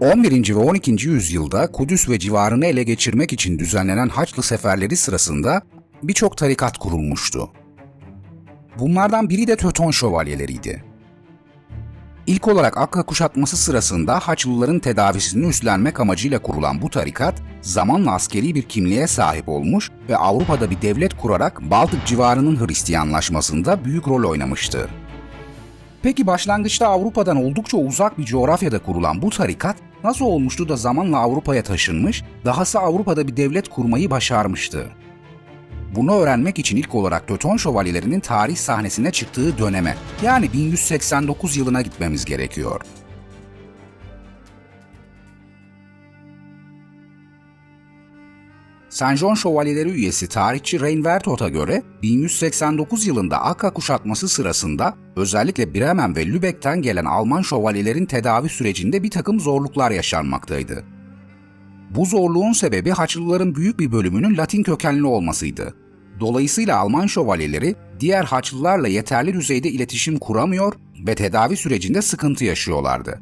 11. ve 12. yüzyılda Kudüs ve civarını ele geçirmek için düzenlenen Haçlı seferleri sırasında birçok tarikat kurulmuştu. Bunlardan biri de Töton şövalyeleriydi. İlk olarak Akka kuşatması sırasında Haçlıların tedavisini üstlenmek amacıyla kurulan bu tarikat, zamanla askeri bir kimliğe sahip olmuş ve Avrupa'da bir devlet kurarak Baltık civarının Hristiyanlaşmasında büyük rol oynamıştı. Peki başlangıçta Avrupa'dan oldukça uzak bir coğrafyada kurulan bu tarikat nasıl olmuştu da zamanla Avrupa'ya taşınmış, dahası Avrupa'da bir devlet kurmayı başarmıştı? Bunu öğrenmek için ilk olarak Töton şövalyelerinin tarih sahnesine çıktığı döneme, yani 1189 yılına gitmemiz gerekiyor. Saint John Şövalyeleri üyesi tarihçi Reinwertot'a göre 1189 yılında Akka kuşatması sırasında özellikle Bremen ve Lübeck'ten gelen Alman şövalyelerin tedavi sürecinde bir takım zorluklar yaşanmaktaydı. Bu zorluğun sebebi Haçlıların büyük bir bölümünün Latin kökenli olmasıydı. Dolayısıyla Alman şövalyeleri diğer Haçlılarla yeterli düzeyde iletişim kuramıyor ve tedavi sürecinde sıkıntı yaşıyorlardı.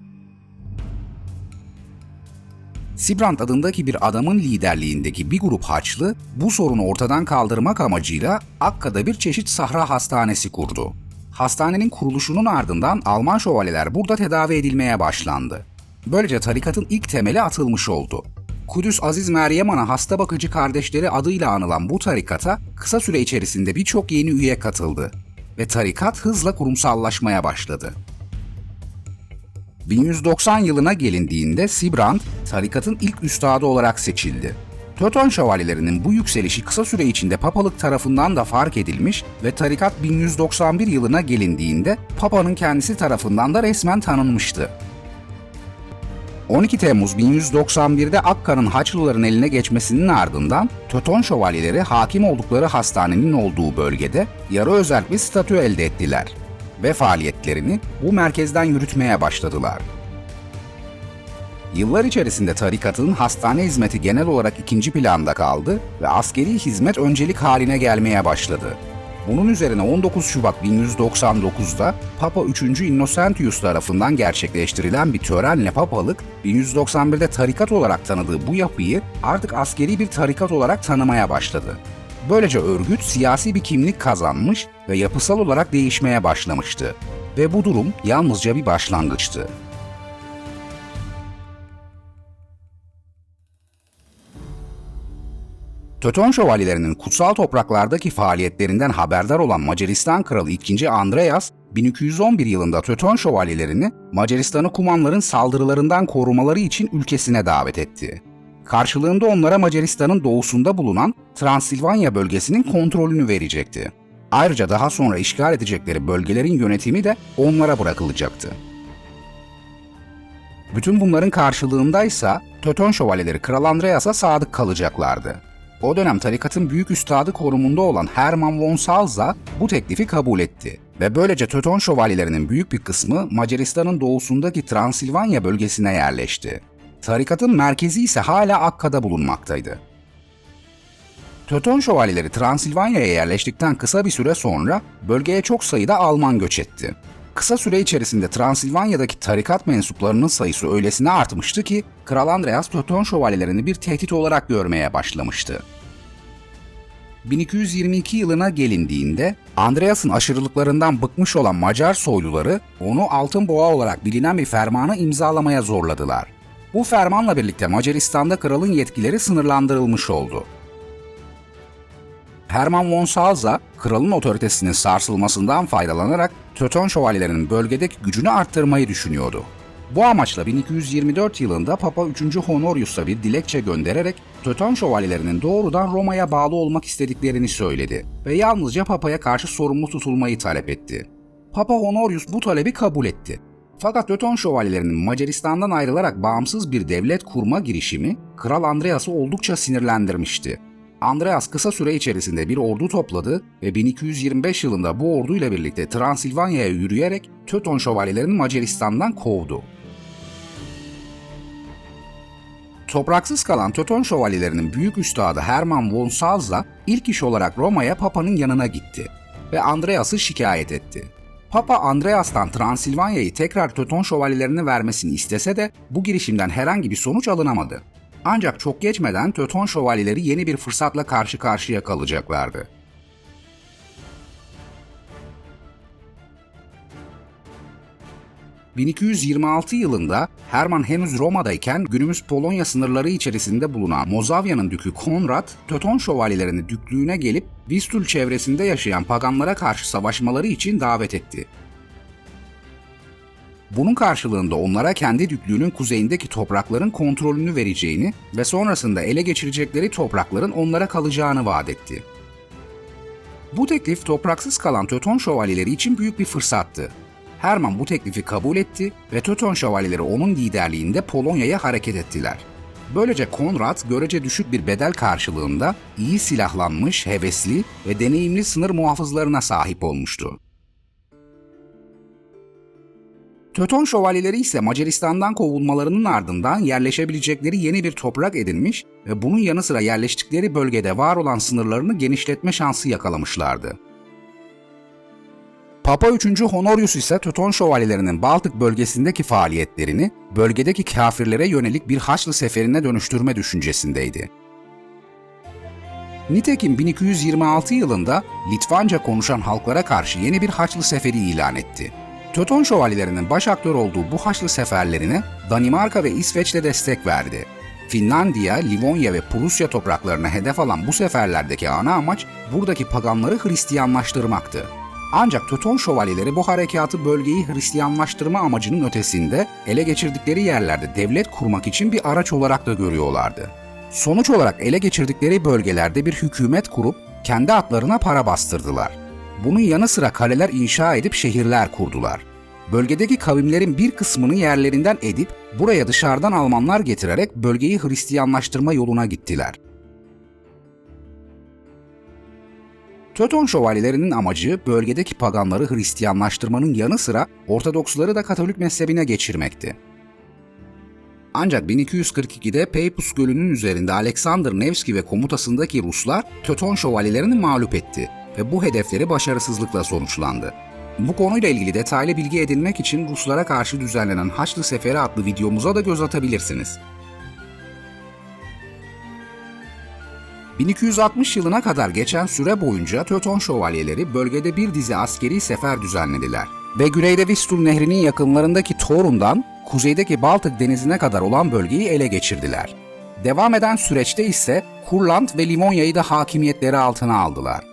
Sibrand adındaki bir adamın liderliğindeki bir grup Haçlı bu sorunu ortadan kaldırmak amacıyla Akka'da bir çeşit sahra hastanesi kurdu. Hastanenin kuruluşunun ardından Alman şövalyeler burada tedavi edilmeye başlandı. Böylece tarikatın ilk temeli atılmış oldu. Kudüs Aziz Meryem Ana hasta bakıcı kardeşleri adıyla anılan bu tarikata kısa süre içerisinde birçok yeni üye katıldı ve tarikat hızla kurumsallaşmaya başladı. 1190 yılına gelindiğinde Sibrand, tarikatın ilk üstadı olarak seçildi. Töton şövalyelerinin bu yükselişi kısa süre içinde papalık tarafından da fark edilmiş ve tarikat 1191 yılına gelindiğinde papanın kendisi tarafından da resmen tanınmıştı. 12 Temmuz 1191'de Akka'nın Haçlıların eline geçmesinin ardından Töton şövalyeleri hakim oldukları hastanenin olduğu bölgede yarı özel bir statü elde ettiler ve faaliyetlerini bu merkezden yürütmeye başladılar. Yıllar içerisinde tarikatın hastane hizmeti genel olarak ikinci planda kaldı ve askeri hizmet öncelik haline gelmeye başladı. Bunun üzerine 19 Şubat 1199'da Papa 3. Innocentius tarafından gerçekleştirilen bir törenle papalık 1191'de tarikat olarak tanıdığı bu yapıyı artık askeri bir tarikat olarak tanımaya başladı. Böylece örgüt siyasi bir kimlik kazanmış ve yapısal olarak değişmeye başlamıştı. Ve bu durum yalnızca bir başlangıçtı. Töton şövalyelerinin kutsal topraklardaki faaliyetlerinden haberdar olan Macaristan Kralı 2. Andreas, 1211 yılında Töton şövalyelerini Macaristan'ı Kumanların saldırılarından korumaları için ülkesine davet etti. Karşılığında onlara Macaristan'ın doğusunda bulunan Transilvanya bölgesinin kontrolünü verecekti. Ayrıca daha sonra işgal edecekleri bölgelerin yönetimi de onlara bırakılacaktı. Bütün bunların karşılığındaysa Töton şövalyeleri Kral Andreas'a sadık kalacaklardı. O dönem tarikatın büyük üstadı konumunda olan Hermann von Salza bu teklifi kabul etti ve böylece Töton şövalyelerinin büyük bir kısmı Macaristan'ın doğusundaki Transilvanya bölgesine yerleşti. Tarikatın merkezi ise hala Akka'da bulunmaktaydı. Töton şövalyeleri Transilvanya'ya yerleştikten kısa bir süre sonra bölgeye çok sayıda Alman göç etti. Kısa süre içerisinde Transilvanya'daki tarikat mensuplarının sayısı öylesine artmıştı ki Kral Andreas Töton şövalyelerini bir tehdit olarak görmeye başlamıştı. 1222 yılına gelindiğinde Andreas'ın aşırılıklarından bıkmış olan Macar soyluları onu altın boğa olarak bilinen bir fermanı imzalamaya zorladılar. Bu fermanla birlikte Macaristan'da kralın yetkileri sınırlandırılmış oldu. Hermann von Salza, kralın otoritesinin sarsılmasından faydalanarak Töton şövalyelerinin bölgedeki gücünü arttırmayı düşünüyordu. Bu amaçla 1224 yılında Papa 3. Honorius'a bir dilekçe göndererek Töton şövalyelerinin doğrudan Roma'ya bağlı olmak istediklerini söyledi ve yalnızca Papa'ya karşı sorumlu tutulmayı talep etti. Papa Honorius bu talebi kabul etti. Fakat Töton şövalyelerinin Macaristan'dan ayrılarak bağımsız bir devlet kurma girişimi Kral Andreas'ı oldukça sinirlendirmişti. Andreas kısa süre içerisinde bir ordu topladı ve 1225 yılında bu orduyla birlikte Transilvanya'ya yürüyerek Töton şövalyelerini Macaristan'dan kovdu. Topraksız kalan Töton şövalyelerinin büyük üstadı Hermann von Salza ilk iş olarak Roma'ya Papa'nın yanına gitti ve Andreas'ı şikayet etti. Papa Andreas'tan Transilvanya'yı tekrar Töton şövalyelerine vermesini istese de bu girişimden herhangi bir sonuç alınamadı. Ancak çok geçmeden Töton şövalyeleri yeni bir fırsatla karşı karşıya kalacaklardı. ...1226 yılında Hermann henüz Roma'dayken günümüz Polonya sınırları içerisinde bulunan Mozavya'nın dükü Konrad, Töton şövalyelerini düklüğüne gelip Vistül çevresinde yaşayan paganlara karşı savaşmaları için davet etti. Bunun karşılığında onlara kendi düklüğünün kuzeyindeki toprakların kontrolünü vereceğini ve sonrasında ele geçirecekleri toprakların onlara kalacağını vaat etti. Bu teklif topraksız kalan Töton şövalyeleri için büyük bir fırsattı. Hermann bu teklifi kabul etti ve Töton şövalyeleri onun liderliğinde Polonya'ya hareket ettiler. Böylece Konrad görece düşük bir bedel karşılığında iyi silahlanmış, hevesli ve deneyimli sınır muhafızlarına sahip olmuştu. Töton şövalyeleri ise Macaristan'dan kovulmalarının ardından yerleşebilecekleri yeni bir toprak edinmiş ve bunun yanı sıra yerleştikleri bölgede var olan sınırlarını genişletme şansı yakalamışlardı. Papa 3. Honorius ise Töton şövalyelerinin Baltık bölgesindeki faaliyetlerini bölgedeki kafirlere yönelik bir Haçlı seferine dönüştürme düşüncesindeydi. Nitekim 1226 yılında Litvanca konuşan halklara karşı yeni bir Haçlı seferi ilan etti. Töton şövalyelerinin baş aktör olduğu bu Haçlı seferlerine Danimarka ve İsveç de destek verdi. Finlandiya, Livonya ve Prusya topraklarına hedef alan bu seferlerdeki ana amaç buradaki paganları Hristiyanlaştırmaktı. Ancak Töton şövalyeleri bu harekatı bölgeyi Hristiyanlaştırma amacının ötesinde ele geçirdikleri yerlerde devlet kurmak için bir araç olarak da görüyorlardı. Sonuç olarak ele geçirdikleri bölgelerde bir hükümet kurup kendi atlarına para bastırdılar. Bunun yanı sıra kaleler inşa edip şehirler kurdular. Bölgedeki kavimlerin bir kısmını yerlerinden edip buraya dışarıdan Almanlar getirerek bölgeyi Hristiyanlaştırma yoluna gittiler. Töton şövalyelerinin amacı bölgedeki paganları Hristiyanlaştırmanın yanı sıra Ortodoksları da Katolik mezhebine geçirmekti. Ancak 1242'de Peipus Gölü'nün üzerinde Alexander Nevski ve komutasındaki Ruslar Töton şövalyelerini mağlup etti ve bu hedefleri başarısızlıkla sonuçlandı. Bu konuyla ilgili detaylı bilgi edinmek için Ruslara karşı düzenlenen Haçlı Seferi adlı videomuza da göz atabilirsiniz. 1260 yılına kadar geçen süre boyunca Töton şövalyeleri bölgede bir dizi askeri sefer düzenlediler ve güneyde Vistul Nehri'nin yakınlarındaki Torun'dan kuzeydeki Baltık denizine kadar olan bölgeyi ele geçirdiler. Devam eden süreçte ise Kurland ve Livonya'yı da hakimiyetleri altına aldılar.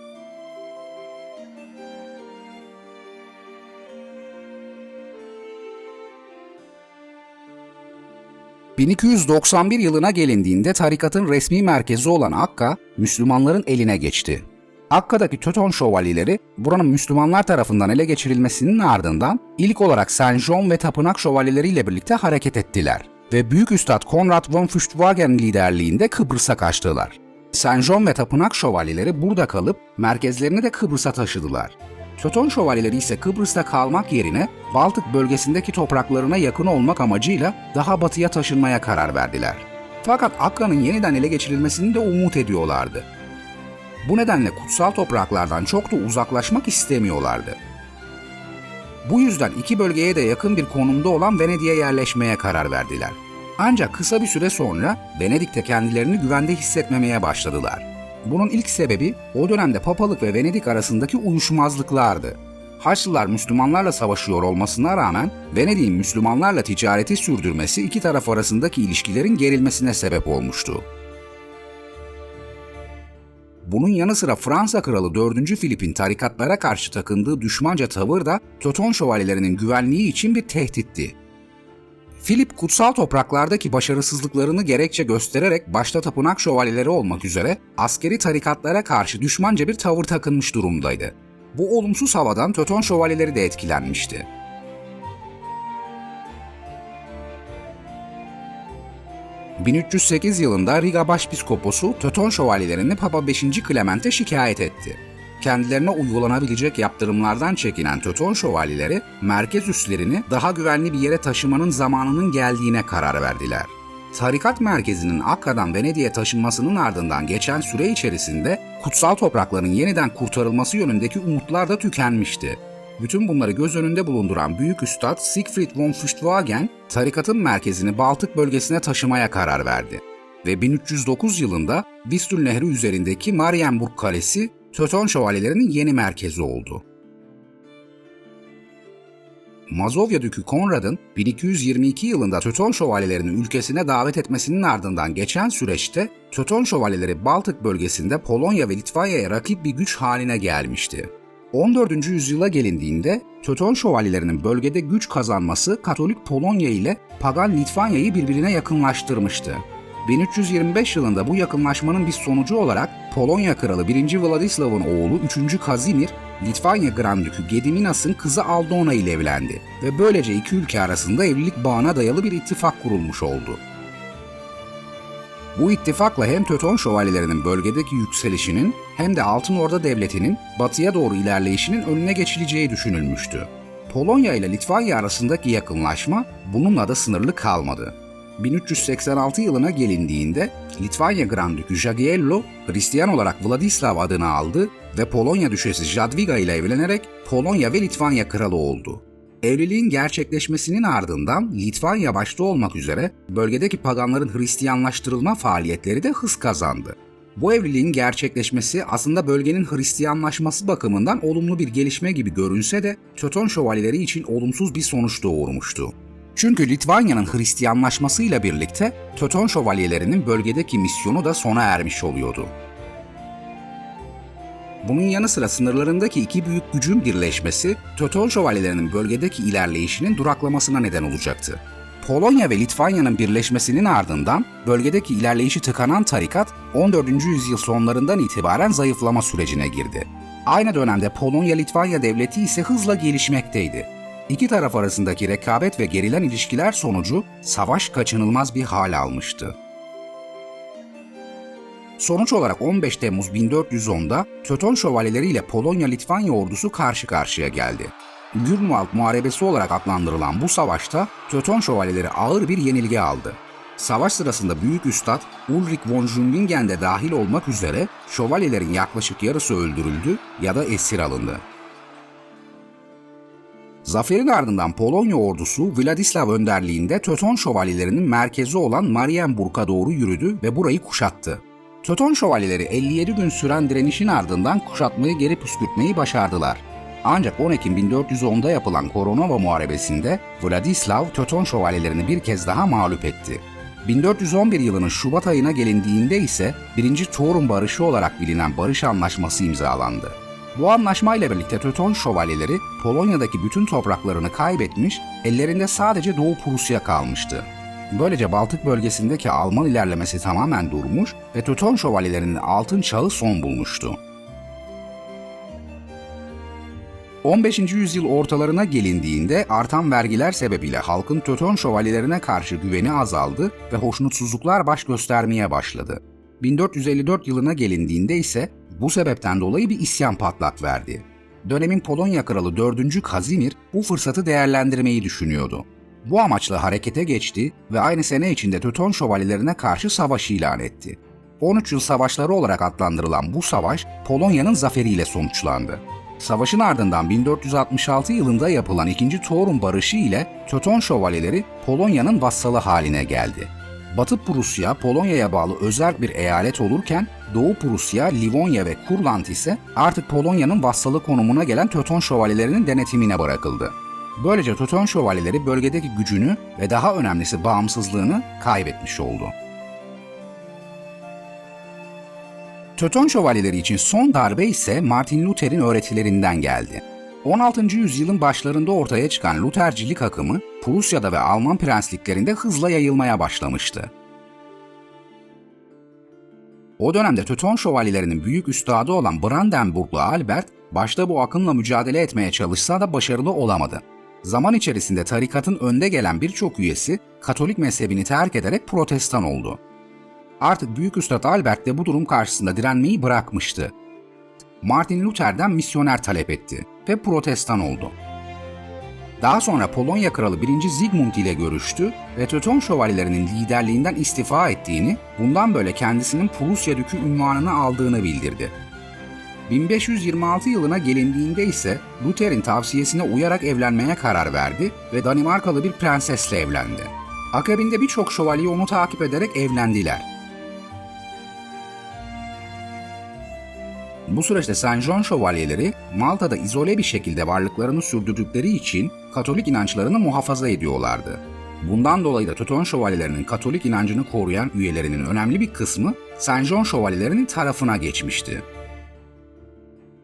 ...1291 yılına gelindiğinde tarikatın resmi merkezi olan Akka, Müslümanların eline geçti. Akka'daki Töton şövalyeleri buranın Müslümanlar tarafından ele geçirilmesinin ardından ilk olarak Saint John ve tapınak şövalyeleriyle birlikte hareket ettiler ve Büyük Üstad Konrad von Fürstwagen liderliğinde Kıbrıs'a kaçtılar. Saint John ve tapınak şövalyeleri burada kalıp merkezlerini de Kıbrıs'a taşıdılar. Töton şövalyeleri ise Kıbrıs'ta kalmak yerine Baltık bölgesindeki topraklarına yakın olmak amacıyla daha batıya taşınmaya karar verdiler. Fakat Akka'nın yeniden ele geçirilmesini de umut ediyorlardı. Bu nedenle kutsal topraklardan çok da uzaklaşmak istemiyorlardı. Bu yüzden iki bölgeye de yakın bir konumda olan Venedik'e yerleşmeye karar verdiler. Ancak kısa bir süre sonra Venedik'te kendilerini güvende hissetmemeye başladılar. Bunun ilk sebebi o dönemde papalık ve Venedik arasındaki uyuşmazlıklardı. Haçlılar Müslümanlarla savaşıyor olmasına rağmen Venedik'in Müslümanlarla ticareti sürdürmesi iki taraf arasındaki ilişkilerin gerilmesine sebep olmuştu. Bunun yanı sıra Fransa Kralı 4. Filip'in tarikatlara karşı takındığı düşmanca tavır da Töton şövalyelerinin güvenliği için bir tehditti. Filip kutsal topraklardaki başarısızlıklarını gerekçe göstererek başta tapınak şövalyeleri olmak üzere askeri tarikatlara karşı düşmanca bir tavır takınmış durumdaydı. Bu olumsuz havadan Töton şövalyeleri de etkilenmişti. ...1308 yılında Riga Başpiskoposu Töton şövalyelerini Papa 5. Clement'e şikayet etti. Kendilerine uygulanabilecek yaptırımlardan çekinen Töton şövalyeleri merkez üslerini daha güvenli bir yere taşımanın zamanının geldiğine karar verdiler. Tarikat merkezinin Akka'dan Venedik'e taşınmasının ardından geçen süre içerisinde kutsal toprakların yeniden kurtarılması yönündeki umutlar da tükenmişti. Bütün bunları göz önünde bulunduran büyük üstad Siegfried von Fürstwagen, tarikatın merkezini Baltık bölgesine taşımaya karar verdi. Ve 1309 yılında Vistül Nehri üzerindeki Marienburg Kalesi, Töton şövalyelerinin yeni merkezi oldu. Mazovya Dükü Konrad'ın 1222 yılında Töton şövalyelerini ülkesine davet etmesinin ardından geçen süreçte Töton şövalyeleri Baltık bölgesinde Polonya ve Litvanya'ya rakip bir güç haline gelmişti. 14. yüzyıla gelindiğinde Töton şövalyelerinin bölgede güç kazanması Katolik Polonya ile Pagan Litvanya'yı birbirine yakınlaştırmıştı. 1325 yılında bu yakınlaşmanın bir sonucu olarak Polonya kralı 1. Vladislav'ın oğlu 3. Kazimir, Litvanya Grand Dükü Gediminas'ın kızı Aldona ile evlendi ve böylece iki ülke arasında evlilik bağına dayalı bir ittifak kurulmuş oldu. Bu ittifakla hem Töton şövalyelerinin bölgedeki yükselişinin hem de Altın Orda Devleti'nin batıya doğru ilerleyişinin önüne geçileceği düşünülmüştü. Polonya ile Litvanya arasındaki yakınlaşma bununla da sınırlı kalmadı. 1386 yılına gelindiğinde Litvanya Grand Dükü Jagiello Hristiyan olarak Vladislav adını aldı ve Polonya Düşesi Jadwiga ile evlenerek Polonya ve Litvanya kralı oldu. Evliliğin gerçekleşmesinin ardından Litvanya başta olmak üzere bölgedeki paganların Hristiyanlaştırılma faaliyetleri de hız kazandı. Bu evliliğin gerçekleşmesi aslında bölgenin Hristiyanlaşması bakımından olumlu bir gelişme gibi görünse de Töton şövalyeleri için olumsuz bir sonuç doğurmuştu. Çünkü Litvanya'nın Hristiyanlaşmasıyla birlikte Töton şövalyelerinin bölgedeki misyonu da sona ermiş oluyordu. Bunun yanı sıra sınırlarındaki iki büyük gücün birleşmesi Töton şövalyelerinin bölgedeki ilerleyişinin duraklamasına neden olacaktı. Polonya ve Litvanya'nın birleşmesinin ardından bölgedeki ilerleyişi tıkanan tarikat 14. yüzyıl sonlarından itibaren zayıflama sürecine girdi. Aynı dönemde Polonya-Litvanya devleti ise hızla gelişmekteydi. İki taraf arasındaki rekabet ve gerilen ilişkiler sonucu savaş kaçınılmaz bir hal almıştı. Sonuç olarak 15 Temmuz 1410'da Töton şövalyeleri ile Polonya-Litvanya ordusu karşı karşıya geldi. Gürmwald Muharebesi olarak adlandırılan bu savaşta Töton şövalyeleri ağır bir yenilgi aldı. Savaş sırasında Büyük Üstad Ulrich von Jungingen de dahil olmak üzere şövalyelerin yaklaşık yarısı öldürüldü ya da esir alındı. Zaferin ardından Polonya ordusu Vladislav önderliğinde Töton şövalyelerinin merkezi olan Marienburg'a doğru yürüdü ve burayı kuşattı. Töton şövalyeleri 57 gün süren direnişin ardından kuşatmayı geri püskürtmeyi başardılar. Ancak 10 Ekim 1410'da yapılan Koronova Muharebesi'nde Vladislav Töton şövalyelerini bir kez daha mağlup etti. 1411 yılının Şubat ayına gelindiğinde ise 1. Torun Barışı olarak bilinen barış anlaşması imzalandı. Bu anlaşmayla birlikte Töton şövalyeleri Polonya'daki bütün topraklarını kaybetmiş, ellerinde sadece Doğu Prusya kalmıştı. Böylece Baltık bölgesindeki Alman ilerlemesi tamamen durmuş ve Töton şövalyelerinin altın çağı son bulmuştu. 15. yüzyıl ortalarına gelindiğinde artan vergiler sebebiyle halkın Töton şövalyelerine karşı güveni azaldı ve hoşnutsuzluklar baş göstermeye başladı. 1454 yılına gelindiğinde ise bu sebepten dolayı bir isyan patlak verdi. Dönemin Polonya kralı 4. Kazimir bu fırsatı değerlendirmeyi düşünüyordu. Bu amaçla harekete geçti ve aynı sene içinde Töton şövalyelerine karşı savaş ilan etti. 13 yıl savaşları olarak adlandırılan bu savaş Polonya'nın zaferiyle sonuçlandı. Savaşın ardından 1466 yılında yapılan 2. Torun Barışı ile Töton şövalyeleri Polonya'nın vassalı haline geldi. Batı Prusya Polonya'ya bağlı özel bir eyalet olurken Doğu Prusya, Livonya ve Kurland ise artık Polonya'nın vassalı konumuna gelen Töton şövalyelerinin denetimine bırakıldı. Böylece Töton şövalyeleri bölgedeki gücünü ve daha önemlisi bağımsızlığını kaybetmiş oldu. Töton şövalyeleri için son darbe ise Martin Luther'in öğretilerinden geldi. 16. yüzyılın başlarında ortaya çıkan Luthercilik akımı Prusya'da ve Alman prensliklerinde hızla yayılmaya başlamıştı. O dönemde Töton şövalyelerinin büyük üstadı olan Brandenburglu Albert, başta bu akımla mücadele etmeye çalışsa da başarılı olamadı. Zaman içerisinde tarikatın önde gelen birçok üyesi Katolik mezhebini terk ederek protestan oldu. Artık Büyük Üstad Albert de bu durum karşısında direnmeyi bırakmıştı. Martin Luther'den misyoner talep etti ve protestan oldu. Daha sonra Polonya Kralı 1. Zygmunt ile görüştü ve Töton şövalyelerinin liderliğinden istifa ettiğini, bundan böyle kendisinin Prusya Dükü ünvanını aldığını bildirdi. 1526 yılına gelindiğinde ise Luther'in tavsiyesine uyarak evlenmeye karar verdi ve Danimarkalı bir prensesle evlendi. Akabinde birçok şövalye onu takip ederek evlendiler. Bu süreçte Saint John şövalyeleri Malta'da izole bir şekilde varlıklarını sürdürdükleri için Katolik inançlarını muhafaza ediyorlardı. Bundan dolayı da Teuton şövalyelerinin Katolik inancını koruyan üyelerinin önemli bir kısmı Saint John şövalyelerinin tarafına geçmişti.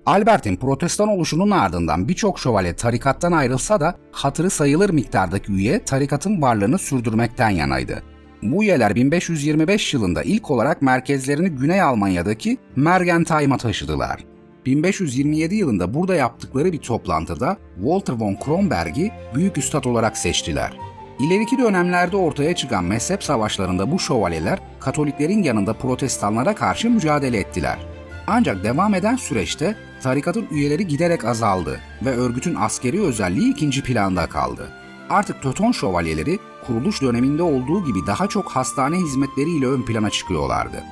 Albert'in protestan oluşunun ardından birçok şövalye tarikattan ayrılsa da hatırı sayılır miktardaki üye tarikatın varlığını sürdürmekten yanaydı. Bu üyeler 1525 yılında ilk olarak merkezlerini Güney Almanya'daki Mergentheim'a taşıdılar. 1527 yılında burada yaptıkları bir toplantıda Walter von Kronberg'i büyük üstad olarak seçtiler. İleriki dönemlerde ortaya çıkan mezhep savaşlarında bu şövalyeler Katoliklerin yanında protestanlara karşı mücadele ettiler. Ancak devam eden süreçte tarikatın üyeleri giderek azaldı ve örgütün askeri özelliği ikinci planda kaldı. Artık Teuton şövalyeleri kuruluş döneminde olduğu gibi daha çok hastane hizmetleriyle ön plana çıkıyorlardı.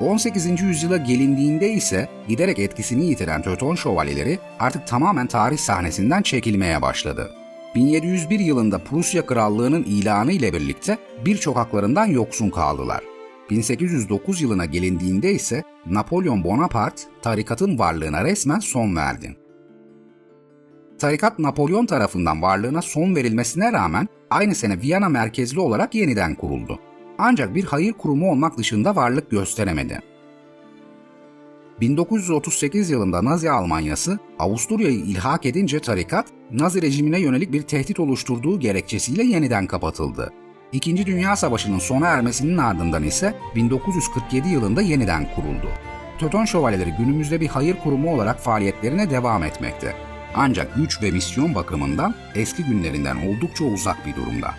18. yüzyıla gelindiğinde ise giderek etkisini yitiren Teuton şövalyeleri artık tamamen tarih sahnesinden çekilmeye başladı. 1701 yılında Prusya Krallığı'nın ilanı ile birlikte birçok haklarından yoksun kaldılar. 1809 yılına gelindiğinde ise Napolyon Bonaparte tarikatın varlığına resmen son verdi. Tarikat Napolyon tarafından varlığına son verilmesine rağmen aynı sene Viyana merkezli olarak yeniden kuruldu. Ancak bir hayır kurumu olmak dışında varlık gösteremedi. 1938 yılında Nazi Almanyası Avusturya'yı ilhak edince tarikat, Nazi rejimine yönelik bir tehdit oluşturduğu gerekçesiyle yeniden kapatıldı. İkinci Dünya Savaşı'nın sona ermesinin ardından ise 1947 yılında yeniden kuruldu. Teuton Şövalyeleri günümüzde bir hayır kurumu olarak faaliyetlerine devam etmekte. Ancak güç ve misyon bakımından eski günlerinden oldukça uzak bir durumda.